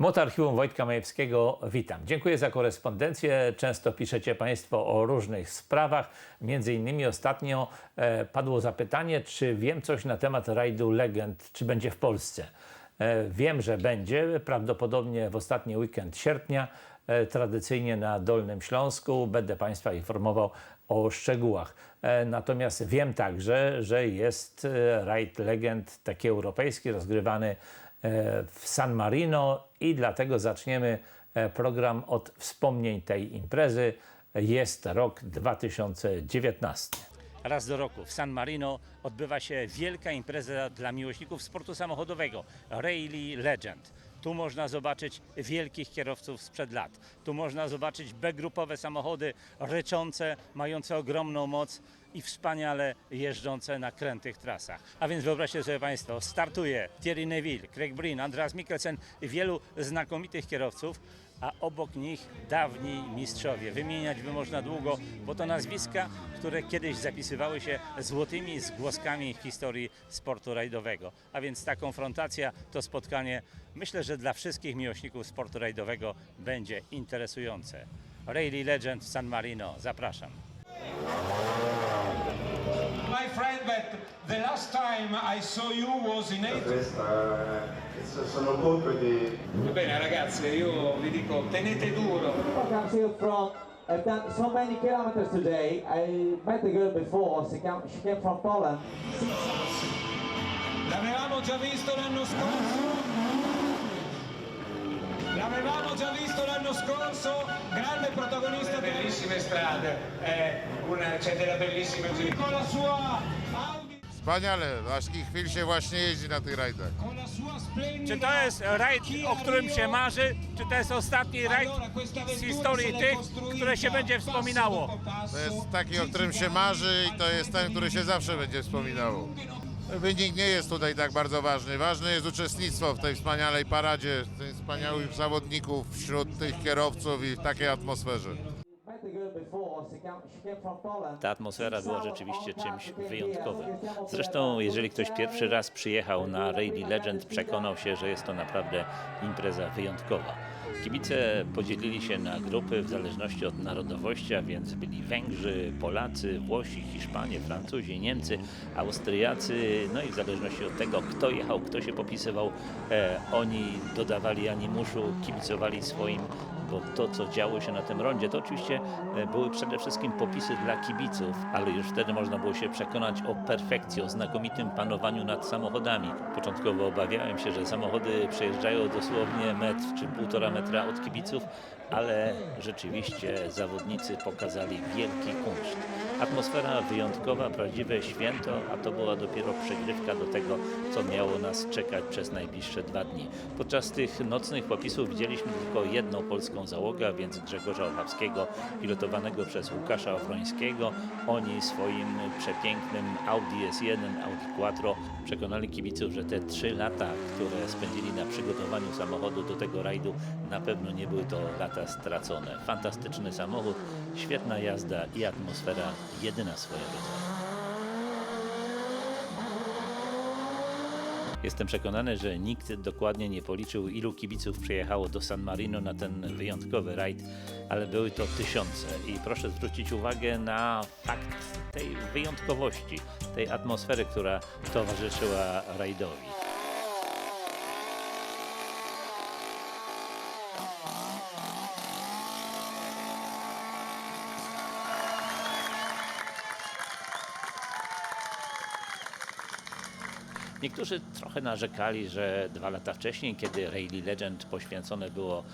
Motarchium Wojtka Majewskiego, witam. Dziękuję za korespondencję. Często piszecie Państwo o różnych sprawach. Między innymi ostatnio e, padło zapytanie, czy wiem coś na temat rajdu Legend, czy będzie w Polsce. E, wiem, że będzie, prawdopodobnie w ostatni weekend sierpnia, e, tradycyjnie na Dolnym Śląsku. Będę Państwa informował o szczegółach. Natomiast wiem także, że jest rajd Legend taki europejski, rozgrywany w San Marino i dlatego zaczniemy e, program od wspomnień tej imprezy. Jest rok 2019. Raz do roku w San Marino odbywa się wielka impreza dla miłośników sportu samochodowego Rally Legend. Tu można zobaczyć wielkich kierowców sprzed lat. Tu można zobaczyć B-grupowe samochody ryczące, mające ogromną moc i wspaniale jeżdżące na krętych trasach. A więc wyobraźcie sobie Państwo, startuje Thierry Neville, Craig Breen, Andreas Mikkelsen i wielu znakomitych kierowców, a obok nich dawni mistrzowie. Wymieniać by można długo, bo to nazwiska, które kiedyś zapisywały się złotymi zgłoskami historii sportu rajdowego. A więc ta konfrontacja, to spotkanie, myślę, że dla wszystkich miłośników sportu rajdowego będzie interesujące. Rally Legend San Marino, zapraszam. Friend, but the last time I saw you was in April. Questa eh, sono colpe di bene ragazzi, io vi dico tenete duro. from. I've done so many kilometers today. I met the girl before. She came, she came from Poland. L'avevamo già visto l'anno scorso. Già visto l'anno scorso, grande protagonista delle bellissime strade, eh, una, c'è della bellissima gente. Con la sua Audi, Wspaniale, aż takich chwil się właśnie jeździ na tych rajdach. con la sua splendida Czy to jest rajd, Kia o którym się marzy, czy to jest ostatni rajd z historii tych, które się będzie wspominało? To jest taki, o którym się marzy i to jest ten, który się zawsze będzie wspominało. Wynik nie jest tutaj tak bardzo ważny. Ważne jest uczestnictwo w tej wspaniałej paradzie, tych wspaniałych zawodników wśród tych kierowców i w takiej atmosferze. Ta atmosfera była rzeczywiście czymś wyjątkowym. Zresztą, jeżeli ktoś pierwszy raz przyjechał na Rally Legend, przekonał się, że jest to naprawdę impreza wyjątkowa. Kibice podzielili się na grupy w zależności od narodowości, a więc byli Węgrzy, Polacy, Włosi, Hiszpanie, Francuzi, Niemcy, Austriacy, no i w zależności od tego, kto jechał, kto się popisywał, e, oni dodawali animuszu, kibicowali swoim bo to, co działo się na tym rondzie, to oczywiście e, były przede wszystkim popisy dla kibiców, ale już wtedy można było się przekonać o perfekcji, o znakomitym panowaniu nad samochodami. Początkowo obawiałem się, że samochody przejeżdżają dosłownie metr czy półtora metra od kibiców, ale rzeczywiście zawodnicy pokazali wielki kunszt. Atmosfera wyjątkowa, prawdziwe święto, a to była dopiero przegrywka do tego, co miało nas czekać przez najbliższe dwa dni. Podczas tych nocnych popisów widzieliśmy tylko jedną polską załogę, a więc Grzegorza Orchowskiego, pilotowanego przez Łukasza Ofrońskiego. Oni swoim przepięknym Audi S1, Audi Quattro przekonali kibiców, że te trzy lata, które spędzili na przygotowaniu samochodu do tego rajdu, na pewno nie były to lata stracone. Fantastyczny samochód, świetna jazda i atmosfera jedyna w swoim rodzaju. Jestem przekonany, że nikt dokładnie nie policzył, ilu kibiców przyjechało do San Marino na ten wyjątkowy rajd, ale były to tysiące. I proszę zwrócić uwagę na fakt tej wyjątkowości, tej atmosfery, która towarzyszyła rajdowi. Niektórzy trochę narzekali, że dwa lata wcześniej, kiedy Rally Legend poświęcone było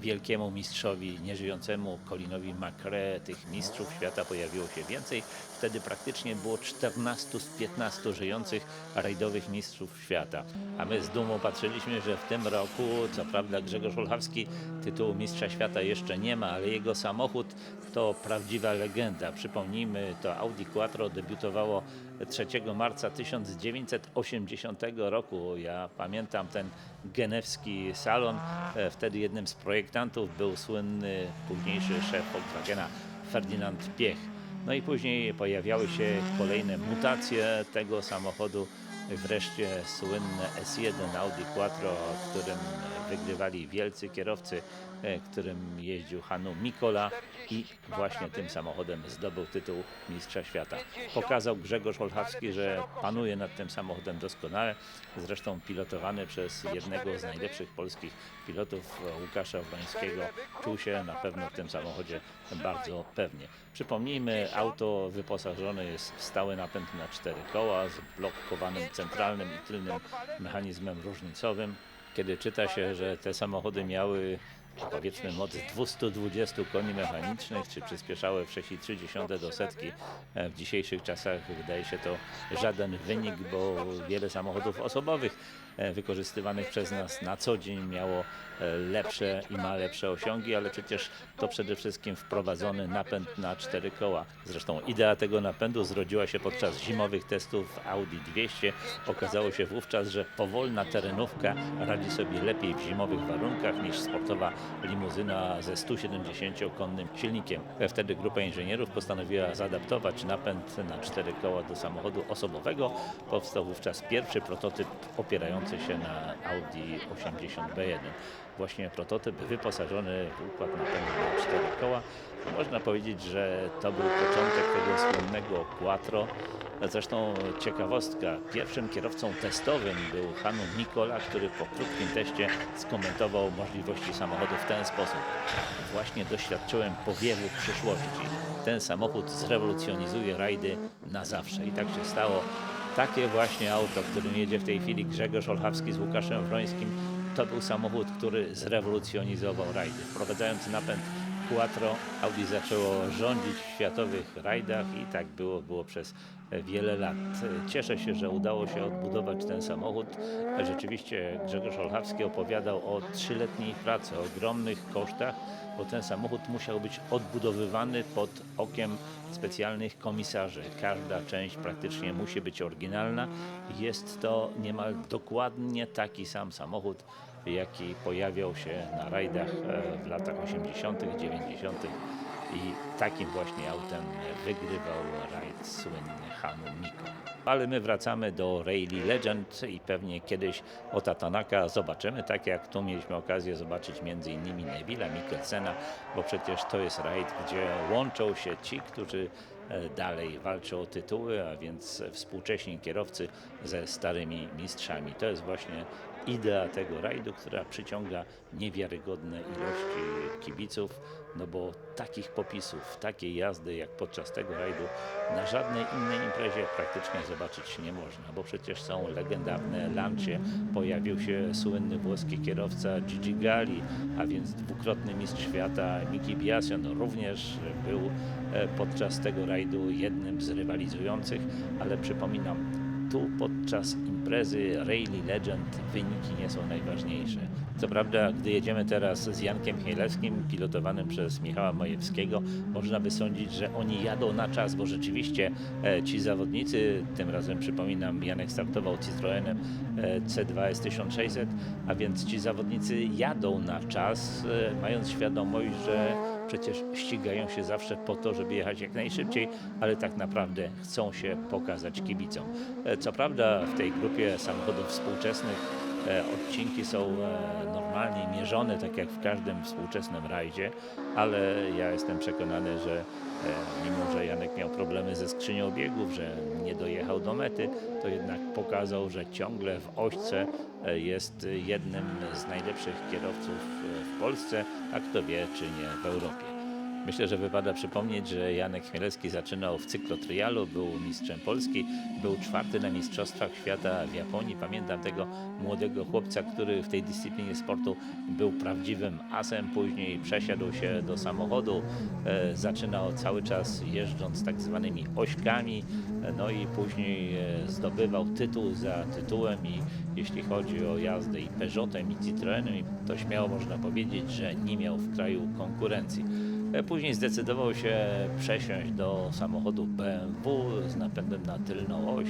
wielkiemu mistrzowi nieżyjącemu Colinowi McRae, tych mistrzów świata pojawiło się więcej. Wtedy praktycznie było 14 z 15 żyjących rajdowych mistrzów świata. A my z dumą patrzyliśmy, że w tym roku, co prawda Grzegorz Olchowski tytułu mistrza świata jeszcze nie ma, ale jego samochód to prawdziwa legenda. Przypomnijmy, to Audi Quattro debiutowało 3 marca 1980 roku. Ja pamiętam ten genewski salon. E, Wtedy jednym z projektantów był słynny późniejszy szef Volkswagena Ferdynand Piech. No i później pojawiały się kolejne mutacje tego samochodu. wreszcie słynne S1 Audi Quattro, którym wygrywali wielcy kierowcy, którym jeździł Hanu Mikola i właśnie tym samochodem zdobył tytuł Mistrza Świata. Pokazał Grzegorz Olchowski, że panuje nad tym samochodem doskonale, zresztą pilotowany przez jednego z najlepszych polskich pilotów e, Łukasza Wrońskiego. Czuł się na pewno w tym samochodzie bardzo pewnie. Przypomnijmy, auto wyposażone jest w stały napęd na cztery koła z blokowanym centralnym i tylnym mechanizmem różnicowym. Kiedy czyta się, że te samochody miały powiedzmy moc 220 koni mechanicznych, czy przyspieszały w 6,3 do setki. E, W dzisiejszych czasach wydaje się to żaden wynik, bo wiele samochodów osobowych wykorzystywanych przez nas na co dzień miało e, lepsze i ma lepsze osiągi, ale przecież to przede wszystkim wprowadzony napęd na cztery koła. Zresztą idea tego napędu zrodziła się podczas zimowych testów Audi 200. Okazało się wówczas, że powolna terenówka radzi sobie lepiej w zimowych warunkach niż sportowa limuzyna ze 170-konnym silnikiem. Wtedy grupa inżynierów postanowiła zaadaptować napęd na cztery koła do samochodu osobowego. Powstał wówczas pierwszy prototyp opierający się na Audi 80B1. Właśnie prototyp wyposażony w układ napędu na cztery koła. Można powiedzieć, że to był początek tego słynnego Quattro. Zresztą ciekawostka, pierwszym kierowcą testowym był Hanu Nikola, który po krótkim teście skomentował możliwości samochodu w ten sposób. Właśnie doświadczyłem powiewu przyszłości. Ten samochód zrewolucjonizuje rajdy na zawsze. I tak się stało. Takie właśnie auto, którym jedzie w tej chwili Grzegorz Olchawski z Łukaszem Wrońskim, to był samochód, który zrewolucjonizował rajdy. Wprowadzając napęd Quattro, Audi zaczęło rządzić w światowych rajdach i tak było, było przez wiele lat. Cieszę się, że udało się odbudować ten samochód. Rzeczywiście Grzegorz Olchawski opowiadał o trzyletniej pracy, o ogromnych kosztach, bo ten samochód musiał być odbudowywany pod okiem specjalnych komisarzy. Każda część praktycznie musi być oryginalna. Jest to niemal dokładnie taki sam samochód, jaki pojawiał się na rajdach e, w latach 80., 90. i takim właśnie autem wygrywał rajd słynny Hanu Miko. Ale my wracamy do Rally Legend i pewnie kiedyś Ota Tanaka zobaczymy, tak jak tu mieliśmy okazję zobaczyć m.in. Neville'a Mikkelsena, bo przecież to jest rajd, gdzie łączą się ci, którzy e, dalej walczą o tytuły, a więc współcześni kierowcy ze starymi mistrzami. To jest właśnie idea tego rajdu, która przyciąga niewiarygodne ilości kibiców, no bo takich popisów, takiej jazdy jak podczas tego rajdu na żadnej innej imprezie praktycznie zobaczyć nie można, bo przecież są legendarne lancie, pojawił się słynny włoski kierowca Gigi Gali, a więc dwukrotny mistrz świata Miki Biasion również był e, podczas tego rajdu jednym z rywalizujących, ale przypominam, tu podczas imprezy Rally Legend wyniki nie są najważniejsze. Co prawda, gdy jedziemy teraz z Jankiem Chmielewskim, pilotowanym przez Michała Majewskiego, można by sądzić, że oni jadą na czas, bo rzeczywiście e, ci zawodnicy, tym razem przypominam, Janek startował Citroenem e, C2 S1600, a więc ci zawodnicy jadą na czas, e, mając świadomość, że przecież ścigają się zawsze po to, żeby jechać jak najszybciej, ale tak naprawdę chcą się pokazać kibicom. E, Co prawda w tej grupie samochodów współczesnych odcinki są e, normalnie mierzone, tak jak w każdym współczesnym rajdzie, ale ja jestem przekonany, że e, mimo, że Janek miał problemy ze skrzynią biegów, że nie dojechał do mety, to jednak pokazał, że ciągle w ośce e, jest jednym z najlepszych kierowców e, w Polsce, a kto wie, czy nie w Europie. Myślę, że wypada przypomnieć, że Janek Chmielewski zaczynał w cyklotrialu, był mistrzem Polski, był czwarty na Mistrzostwach Świata w Japonii. Pamiętam tego młodego chłopca, który w tej dyscyplinie sportu był prawdziwym asem. Później przesiadł się do samochodu, e, zaczynał cały czas jeżdżąc tak zwanymi ośkami, e, no i później e, zdobywał tytuł za tytułem i jeśli chodzi o jazdę i Peugeotem i Citroenem, to śmiało można powiedzieć, że nie miał w kraju konkurencji. E, Później zdecydował się przesiąść do samochodu BMW z napędem na tylną oś.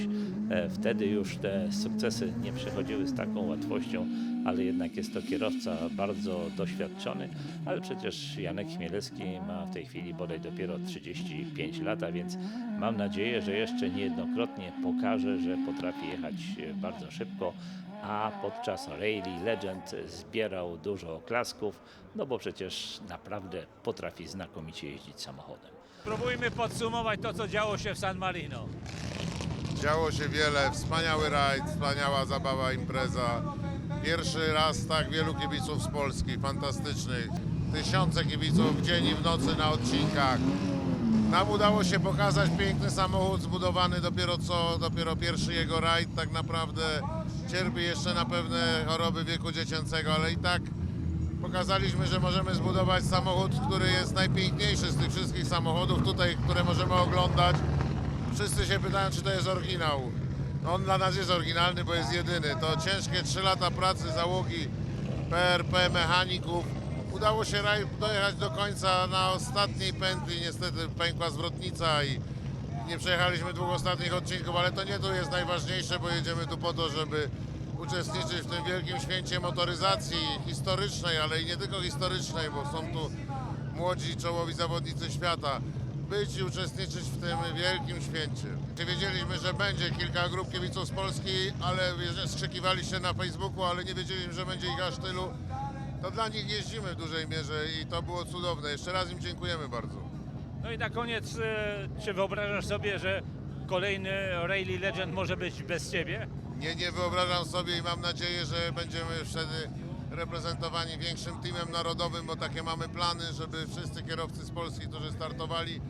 E, Wtedy już te sukcesy nie przychodziły z taką łatwością, ale jednak jest to kierowca bardzo doświadczony, ale przecież Janek Chmielewski ma w tej chwili bodaj dopiero 35 lat, więc mam nadzieję, że jeszcze niejednokrotnie pokaże, że potrafi jechać bardzo szybko, a podczas Rally Legend zbierał dużo oklasków, no bo przecież naprawdę potrafi znakomicie jeździć samochodem. Spróbujmy podsumować to, co działo się w San Marino. Działo się wiele, wspaniały rajd, wspaniała zabawa, impreza. Pierwszy raz tak wielu kibiców z Polski, fantastycznych. Tysiące kibiców w dzień i w nocy na odcinkach. Nam udało się pokazać piękny samochód zbudowany dopiero co, dopiero pierwszy jego rajd tak naprawdę cierpi jeszcze na pewne choroby wieku dziecięcego, ale i tak pokazaliśmy, że możemy zbudować samochód, który jest najpiękniejszy z tych wszystkich samochodów tutaj, które możemy oglądać. Wszyscy się pytają, czy to jest oryginał. On dla nas jest oryginalny, bo jest jedyny. To ciężkie 3 lata pracy załogi PRP, mechaników. Udało się raj dojechać do końca na ostatniej pętli. Niestety pękła zwrotnica i nie przejechaliśmy dwóch ostatnich odcinków, ale to nie to jest najważniejsze, bo jedziemy tu po to, żeby uczestniczyć w tym wielkim święcie motoryzacji historycznej, ale i nie tylko historycznej, bo są tu młodzi czołowi zawodnicy świata być i uczestniczyć w tym wielkim święcie. Wiedzieliśmy, że będzie kilka grup kibiców z Polski, ale skrzykiwali się na Facebooku, ale nie wiedzieliśmy, że będzie ich aż tylu. To dla nich jeździmy w dużej mierze i to było cudowne. Jeszcze raz im dziękujemy bardzo. No i na koniec, e, czy wyobrażasz sobie, że kolejny Rally Legend może być bez ciebie? Nie, nie wyobrażam sobie i mam nadzieję, że będziemy wtedy reprezentowani większym teamem narodowym, bo takie mamy plany, żeby wszyscy kierowcy z Polski, którzy startowali,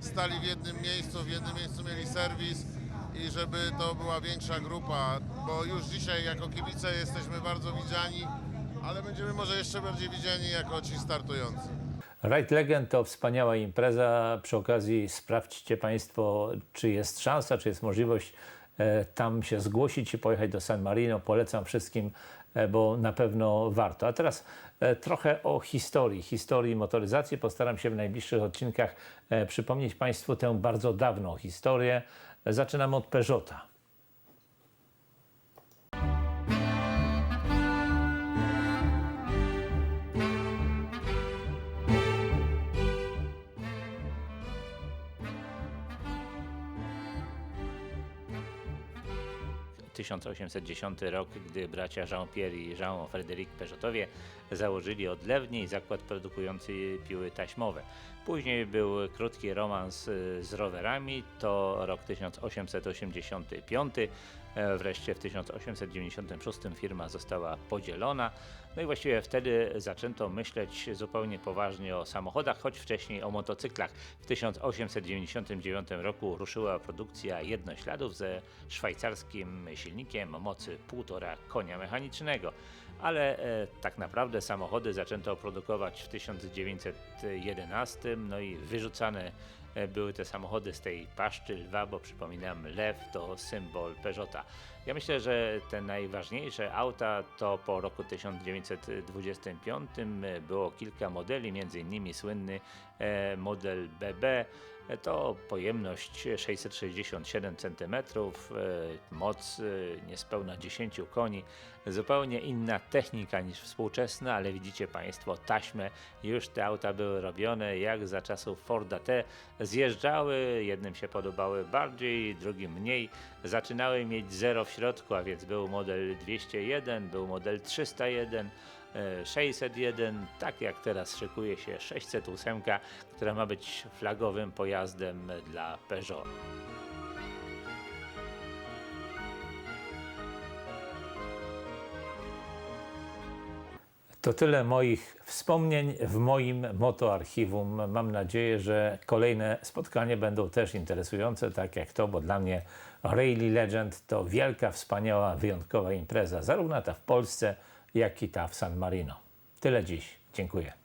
stali w jednym miejscu, w jednym miejscu mieli serwis i żeby to była większa grupa, bo już dzisiaj jako kibice jesteśmy bardzo widziani, ale będziemy może jeszcze bardziej widziani jako ci startujący. Ride Legend to wspaniała impreza. Przy okazji sprawdźcie Państwo, czy jest szansa, czy jest możliwość e, tam się zgłosić i pojechać do San Marino. Polecam wszystkim, e, bo na pewno warto. A teraz e, trochę o historii, historii motoryzacji. Postaram się w najbliższych odcinkach przypomnieć Państwu tę bardzo dawną historię. Zaczynamy od Peugeota. – 1810 rok, gdy bracia Jean-Pierre i Jean-Frédéric Peugeotowie założyli odlewnię zakład produkujący piły taśmowe. Później był krótki romans y, z rowerami, to rok 1885. E, Wreszcie w 1896 firma została podzielona. No i właściwie wtedy zaczęto myśleć zupełnie poważnie o samochodach, choć wcześniej o motocyklach. W 1899 roku ruszyła produkcja jednośladów ze szwajcarskim silnikiem o mocy 1,5 konia mechanicznego. Ale e, tak naprawdę samochody zaczęto produkować w 1911, no i wyrzucane e, były te samochody z tej paszczy lwa, bo przypominam, lew to symbol Peugeota. Ja myślę, że te najważniejsze auta to po roku 1925 było kilka modeli, między innymi słynny e, model BB. To pojemność 667 cm, e, moc e, niespełna 10 koni, zupełnie inna technika niż współczesna, ale widzicie Państwo taśmę, już te auta były robione jak za czasów Forda T, zjeżdżały, jednym się podobały bardziej, drugim mniej, zaczynały mieć zero w środku, a więc był model 201, był model 301, e, 601, tak jak teraz szykuje się 608, która ma być flagowym pojazdem dla Peugeot. To tyle moich wspomnień w moim motoarchiwum. Mam nadzieję, że kolejne spotkania będą też interesujące, tak jak to, bo dla mnie Rally Legend to wielka, wspaniała, wyjątkowa impreza, zarówno ta w Polsce, jak i ta w San Marino. Tyle dziś. Dziękuję.